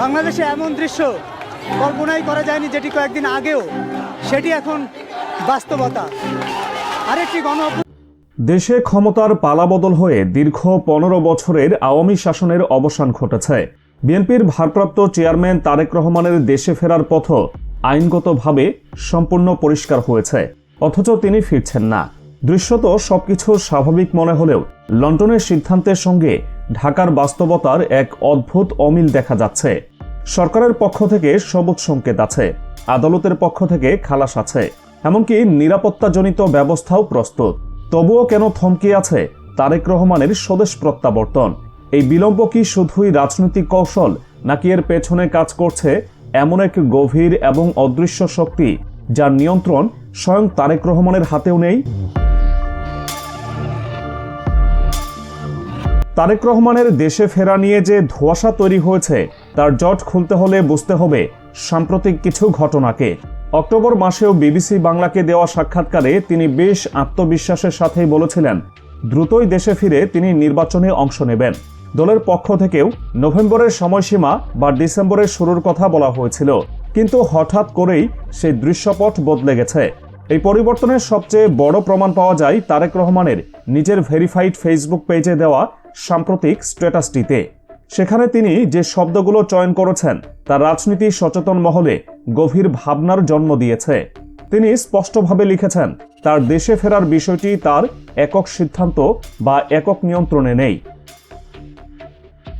বাংলাদেশে এমন দৃশ্য কল্পনাই করা যায়নি যেটি কয়েকদিন আগেও, সেটি এখন বাস্তবতা। আরেকটি গণ দেশে ক্ষমতার পালাবদল হয়ে দীর্ঘ পনেরো বছরের আওয়ামী শাসনের অবসান ঘটেছে। বিএনপির ভারপ্রাপ্ত চেয়ারম্যান তারেক রহমানের দেশে ফেরার পথ আইনগতভাবে সম্পূর্ণ পরিষ্কার হয়েছে। অথচ তিনি ফিরছেন না। দৃশ্যত সবকিছু স্বাভাবিক মনে হলেও লন্ডনের সিদ্ধান্তের সঙ্গে ঢাকার বাস্তবতার এক অদ্ভুত অমিল দেখা যাচ্ছে। সরকারের পক্ষ থেকে সবুজ সংকেত আছে, আদালতের পক্ষ থেকে খালাস আছে, এমনকি নিরাপত্তাজনিত ব্যবস্থাও প্রস্তুত। তবুও কেন থমকে আছে তারেক রহমানের স্বদেশ প্রত্যাবর্তন? এই বিলম্ব কি শুধুই রাজনৈতিক কৌশল, নাকি এর পেছনে কাজ করছে এমন এক গভীর এবং অদৃশ্য শক্তি, যার নিয়ন্ত্রণ স্বয়ং তারেক রহমানের হাতেও নেই? তারেক রহমানের দেশে ফেরা নিয়ে যে ধোঁয়াশা তৈরি হয়েছে তার জট খুলতে হলে বুঝতে হবে সাম্প্রতিক কিছু ঘটনাকে। অক্টোবর মাসেও বিবিসি বাংলাকে দেওয়া সাক্ষাৎকারে তিনি বেশ আত্মবিশ্বাসের সাথেই বলেছিলেন, দ্রুতই দেশে ফিরে তিনি নির্বাচনে অংশ নেবেন। দলের পক্ষ থেকেও নভেম্বরের সময়সীমা বা ডিসেম্বরের শুরুর কথা বলা হয়েছিল, কিন্তু হঠাৎ করেই সেই দৃশ্যপট বদলে গেছে। এই পরিবর্তনের সবচেয়ে বড় প্রমাণ পাওয়া যায় তারেক রহমানের নিজের ভেরিফাইড ফেসবুক পেজে দেওয়া সাম্প্রতিক স্ট্যাটাসটিতে। সেখানে তিনি যে শব্দগুলো চয়ন করেছেন, তা রাজনীতি সচেতন মহলে গভীর ভাবনার জন্ম দিয়েছে। তিনি স্পষ্টভাবে লিখেছেন, তার দেশে ফেরার বিষয়টি তার একক সিদ্ধান্ত বা একক নিয়ন্ত্রণে নেই।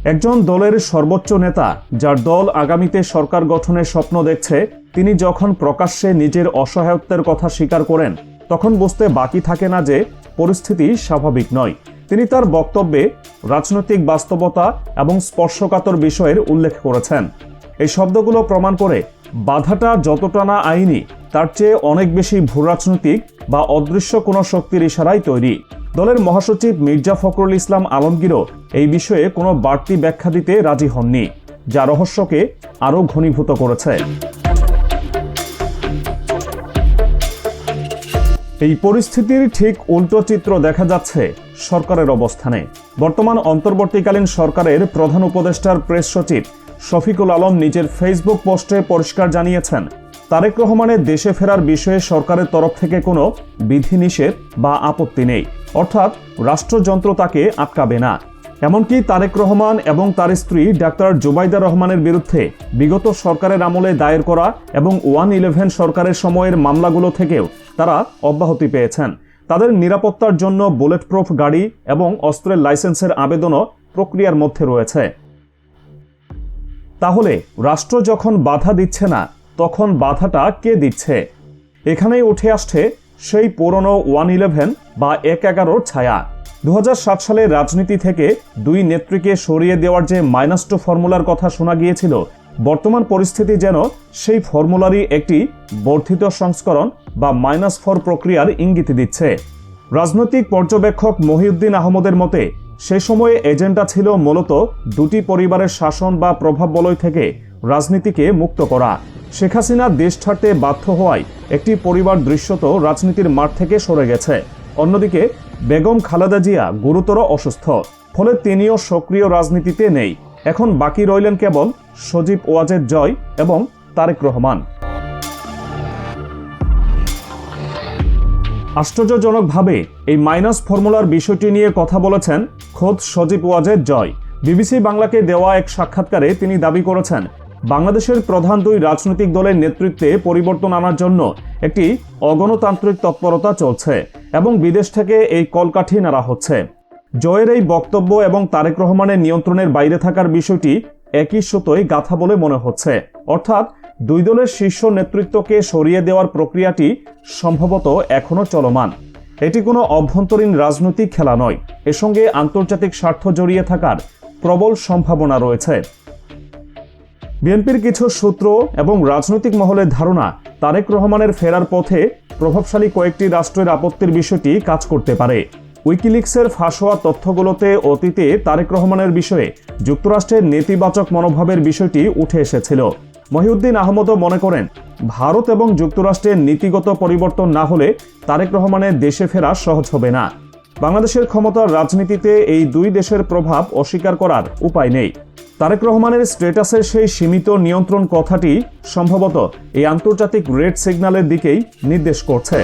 একজন দলের সর্বোচ্চ নেতা, যার দল আগামীতে সরকার গঠনের স্বপ্ন দেখছে, তিনি যখন প্রকাশ্যে নিজের অসহায়ত্বের কথা স্বীকার করেন, তখন বুঝতে বাকি থাকে না যে, পরিস্থিতি স্বাভাবিক নয়। তিনি তার বক্তব্যে রাজনৈতিক বাস্তবতা এবং স্পর্শকাতর বিষয়ের উল্লেখ করেছেন। এই শব্দগুলো প্রমাণ করে বাধাটা যতটা না আইনি, তার চেয়ে অনেক বেশি ভূরাজনৈতিক বা অদৃশ্য কোনো শক্তির ইশারাই তৈরি। দলের মহাসচিব মির্জা ফখরুল ইসলাম আলমগীরও এই বিষয়ে কোনো বাড়তি ব্যাখ্যা দিতে রাজি হননি, যা রহস্যকে আরও ঘনীভূত করেছে। এই পরিস্থিতির ঠিক উল্টো চিত্র দেখা যাচ্ছে সরকারের অবস্থানে। বর্তমান অন্তর্বর্তীকালীন সরকারের প্রধান উপদেষ্টার প্রেস সচিব শফিকুল আলম নিজের ফেসবুক পোস্টে পরিষ্কার জানিয়েছেন, তারেক রহমানের দেশে ফেরার বিষয়ে সরকারের তরফ থেকে কোনো বিধিনিষেধ বা আপত্তি নেই। অর্থাৎ রাষ্ট্রযন্ত্র তাকে আটকাবে না। এমনকি তারেক রহমান এবং তার স্ত্রী ডাক্তার জুবাইদা রহমানের বিরুদ্ধে বিগত সরকারের আমলে দায়ের করা এবং ওয়ান ইলেভেন সরকারের সময়ের মামলাগুলো থেকেও তারা অব্যাহতি পেয়েছেন। তাদের নিরাপত্তার জন্য বুলেট প্রুফ গাড়ি এবং অস্ত্রের লাইসেন্সের আবেদনও প্রক্রিয়ার মধ্যে রয়েছে। তাহলে রাষ্ট্র যখন বাধা দিচ্ছে না, তখন বাধাটা কে দিচ্ছে? এখানেই উঠে আসছে সেই পুরনো ওয়ান ইলেভেন বা এক এগারোর ছায়া। দুহাজার সাত সালে রাজনীতি থেকে দুই নেত্রীকে সরিয়ে দেওয়ার যে মাইনাস টু ফর্মুলার কথা শোনা গিয়েছিল বর্তমান পরিস্থিতি যেন সেই ফর্মুলারই একটি বর্ধিত সংস্করণ বা মাইনাস ফর প্রক্রিয়ার ইঙ্গিত দিচ্ছে। রাজনৈতিক পর্যবেক্ষক মহিউদ্দিন আহমদের মতে, সে সময়ে এজেন্ডা ছিল মূলত দুটি পরিবারের শাসন বা প্রভাব বলয় থেকে রাজনীতিকে মুক্ত করা। শেখ হাসিনা দেশ ছাড়তে বাধ্য হওয়ায় একটি পরিবার দৃশ্যত রাজনীতির মাঠ থেকে সরে গেছে। অন্যদিকে, বেগম খালেদা জিয়া গুরুতর অসুস্থ, ফলে তিনিও সক্রিয় রাজনীতিতে নেই। এখন বাকি রইলেন কেবল সজীব ওয়াজেদ জয় এবং তারেক রহমান। আশ্চর্যজনকভাবে এই মাইনাস ফর্মুলার বিষয়টি নিয়ে কথা বলেছেন খোদ সজীব ওয়াজেদ জয়। বিবিসি বাংলাকে দেওয়া এক সাক্ষাৎকারে তিনি দাবি করেছেন, বাংলাদেশের প্রধান দুই রাজনৈতিক দলের নেতৃত্বে পরিবর্তন আনার জন্য একটি অগণতান্ত্রিক তৎপরতা চলছে এবং বিদেশ থেকে এই কলকাঠি নাড়া হচ্ছে। জয়ের এই বক্তব্য এবং তারেক রহমানের নিয়ন্ত্রণের বাইরে থাকার বিষয়টি একই সুতোয় গাথা বলে মনে হচ্ছে। অর্থাৎ দুই দলের শীর্ষ নেতৃত্বকে সরিয়ে দেওয়ার প্রক্রিয়াটি সম্ভবত এখনও চলমান। এটি কোনো অভ্যন্তরীণ রাজনৈতিক খেলা নয়। এর সঙ্গে আন্তর্জাতিক স্বার্থ জড়িয়ে থাকার প্রবল সম্ভাবনা রয়েছে। বিএনপির কিছু সূত্র এবং রাজনৈতিক মহলের ধারণা তারেক রহমানের ফেরার পথে প্রভাবশালী কয়েকটি রাষ্ট্রের আপত্তির বিষয়টি কাজ করতে পারে। উইকিলিক্সের ফাঁস হওয়া তথ্যগুলোতে অতীতে তারেক রহমানের বিষয়ে যুক্তরাষ্ট্রের নেতিবাচক মনোভাবের বিষয়টি উঠে এসেছিল। মহিউদ্দিন আহমদও মনে করেন, ভারত এবং যুক্তরাষ্ট্রের নীতিগত পরিবর্তন না হলে তারেক রহমানের দেশে ফেরা সহজ হবে না। বাংলাদেশের ক্ষমতার রাজনীতিতে এই দুই দেশের প্রভাব অস্বীকার করার উপায় নেই। তারেক রহমানের স্ট্যাটাসের সেই সীমিত নিয়ন্ত্রণ কথাটি সম্ভবত এই আন্তর্জাতিক রেড সিগন্যালের দিকেই নির্দেশ করছে।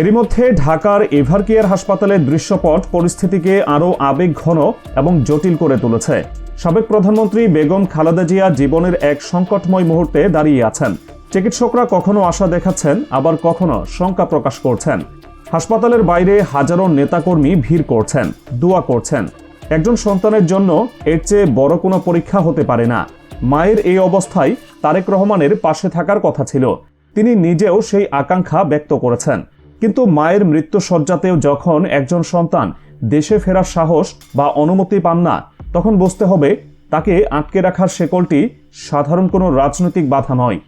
এরই মধ্যে ঢাকার এভারকেয়ার হাসপাতালের দৃশ্যপট পরিস্থিতিকে আরও আবেগঘন এবং জটিল করে তুলেছে। সাবেক প্রধানমন্ত্রী বেগম খালেদা জিয়া জীবনের এক সংকটময় মুহূর্তে দাঁড়িয়ে আছেন। চিকিৎসকরা কখনো আশা দেখাচ্ছেন, আবার কখনো শঙ্কা প্রকাশ করছেন। হাসপাতালের বাইরে হাজারো নেতাকর্মী ভিড় করছেন, দোয়া করছেন। একজন সন্তানের জন্য এর চেয়ে বড় কোনো পরীক্ষা হতে পারে না। মায়ের এই অবস্থায় তারেক রহমানের পাশে থাকার কথা ছিল। তিনি নিজেও সেই আকাঙ্ক্ষা ব্যক্ত করেছেন। কিন্তু মায়ের মৃত্যুসজ্জাতেও যখন একজন সন্তান দেশে ফেরার সাহস বা অনুমতি পান না, তখন বুঝতে হবে তাকে আটকে রাখার শেকলটি সাধারণ কোনো রাজনৈতিক বাধা নয়।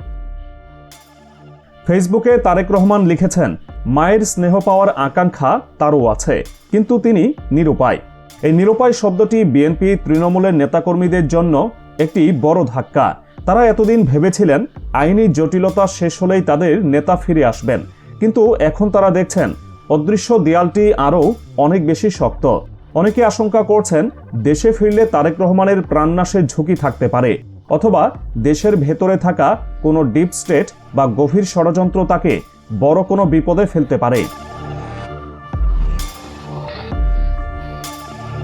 ফেসবুকে তারেক রহমান লিখেছেন, মায়ের স্নেহ পাওয়ার আকাঙ্ক্ষা তারও আছে, কিন্তু তিনি নিরুপায়। এই নিরুপায় শব্দটি বিএনপি তৃণমূলের নেতাকর্মীদের জন্য একটি বড় ধাক্কা। তারা এতদিন ভেবেছিলেন, আইনি জটিলতা শেষ হলেই তাদের নেতা ফিরে আসবেন। কিন্তু এখন তারা দেখছেন অদৃশ্য দেয়ালটি আরও অনেক বেশি শক্ত। অনেকে আশঙ্কা করছেন দেশে ফিরলে তারেক রহমানের প্রাণনাশের ঝুঁকি থাকতে পারে, অথবা দেশের ভেতরে থাকা কোনো ডিপ স্টেট বা গভীর ষড়যন্ত্র তাকে বড় কোনো বিপদে ফেলতে পারে।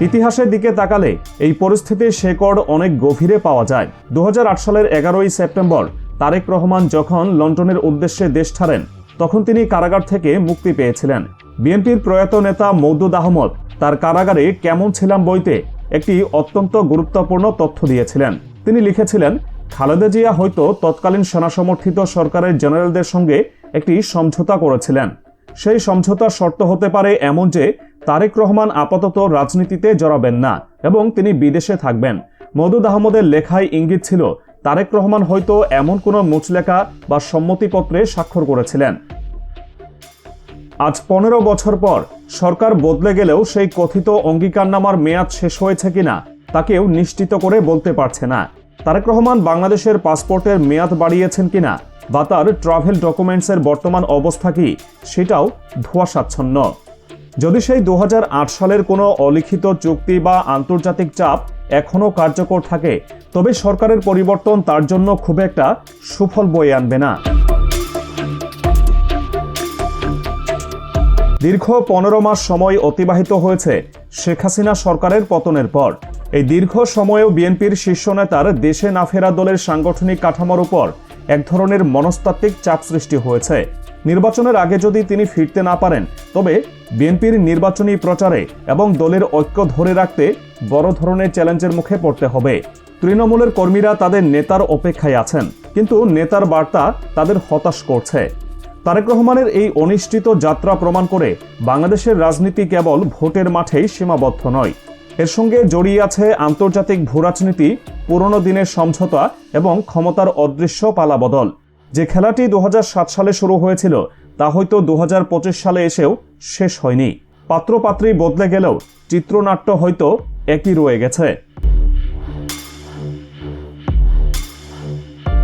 ইতিহাসের দিকে তাকালে এই পরিস্থিতির শেকড় অনেক গভীরে পাওয়া যায়। দু হাজার আট সালের এগারোই সেপ্টেম্বর তারেক রহমান যখন লন্ডনের উদ্দেশ্যে দেশ ছাড়েন তখন তিনি কারাগার থেকে মুক্তি পেয়েছিলেন। বিএনপির প্রয়াত নেতা মৌদুদ আহমদ তার কারাগারে কেমন ছিলাম বইতে একটি অত্যন্ত গুরুত্বপূর্ণ তথ্য দিয়েছিলেন। তিনি লিখেছিলেন, খালেদা জিয়া হয়তো তৎকালীন সেনা সমর্থিত সরকারের জেনারেলদের সঙ্গে একটি সমঝোতা করেছিলেন। সেই সমঝোতা শর্ত হতে পারে এমন যে, তারেক রহমান আপাতত রাজনীতিতে জড়াবেন না এবং তিনি বিদেশে থাকবেন। মদুদ আহমদের লেখায় ইঙ্গিত ছিল তারেক রহমান হয়তো এমন কোনো মুচলেখা বা সম্মতিপত্রে স্বাক্ষর করেছিলেন। আজ পনেরো বছর পর সরকার বদলে গেলেও সেই কথিত অঙ্গীকারনামার মেয়াদ শেষ হয়েছে কিনা তাকেও নিশ্চিত করে বলতে পারছে না। তারেক রহমান বাংলাদেশের পাসপোর্টের মেয়াদ বাড়িয়েছেন কিনা বা তার ট্রাভেল ডকুমেন্টসের বর্তমান অবস্থা কি সেটাও ধোঁয়াশাচ্ছন্ন। যদি সেই দু হাজার আট সালের কোনো অলিখিত চুক্তি বা আন্তর্জাতিক চাপ এখনও কার্যকর থাকে, তবে সরকারের পরিবর্তন তার জন্য খুব একটা সুফল বয়ে আনবে না। দীর্ঘ পনেরো মাস সময় অতিবাহিত হয়েছে শেখ হাসিনা সরকারের পতনের পর। এই দীর্ঘ সময়েও বিএনপির শীর্ষ নেতার দেশে না ফেরা দলের সাংগঠনিক কাঠামোর উপর এক ধরনের মনস্তাত্ত্বিক চাপ সৃষ্টি হয়েছে। নির্বাচনের আগে যদি তিনি ফিরতে না পারেন, তবে বিএনপির নির্বাচনী প্রচারে এবং দলের ঐক্য ধরে রাখতে বড় ধরনের চ্যালেঞ্জের মুখে পড়তে হবে। তৃণমূলের কর্মীরা তাদের নেতার অপেক্ষায় আছেন, কিন্তু নেতার বার্তা তাদের হতাশ করছে। তারেক রহমানের এই অনিশ্চিত যাত্রা প্রমাণ করে বাংলাদেশের রাজনীতি কেবল ভোটের মাঠেই সীমাবদ্ধ নয়। এর সঙ্গে জড়িয়ে আছে আন্তর্জাতিক ভূরাজনীতি, পুরনো দিনের সমঝোতা এবং ক্ষমতার অদৃশ্য পালাবদল। যে খেলাটি দু হাজার সাত সালে শুরু হয়েছিল, তা হয়তো দু হাজার পঁচিশ সালে এসেও শেষ হয়নি। পাত্রপাত্রী বদলে গেলেও চিত্রনাট্য হয়তো একই রয়ে গেছে।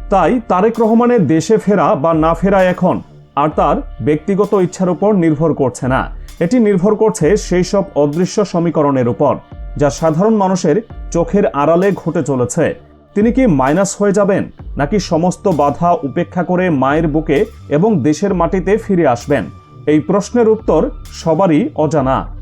তাই তারেক রহমানের দেশে ফেরা বা না ফেরা এখন, আর তার ব্যক্তিগত ইচ্ছার উপর নির্ভর করছে না। এটি নির্ভর করছে সেই সব অদৃশ্য সমীকরণের উপর, যা সাধারণ মানুষের চোখের আড়ালে ঘটে চলেছে। তিনি কি মাইনাস হয়ে যাবেন, নাকি সমস্ত বাধা উপেক্ষা করে মায়ের বুকে এবং দেশের মাটিতে ফিরে আসবেন? এই প্রশ্নের উত্তর সবারই অজানা।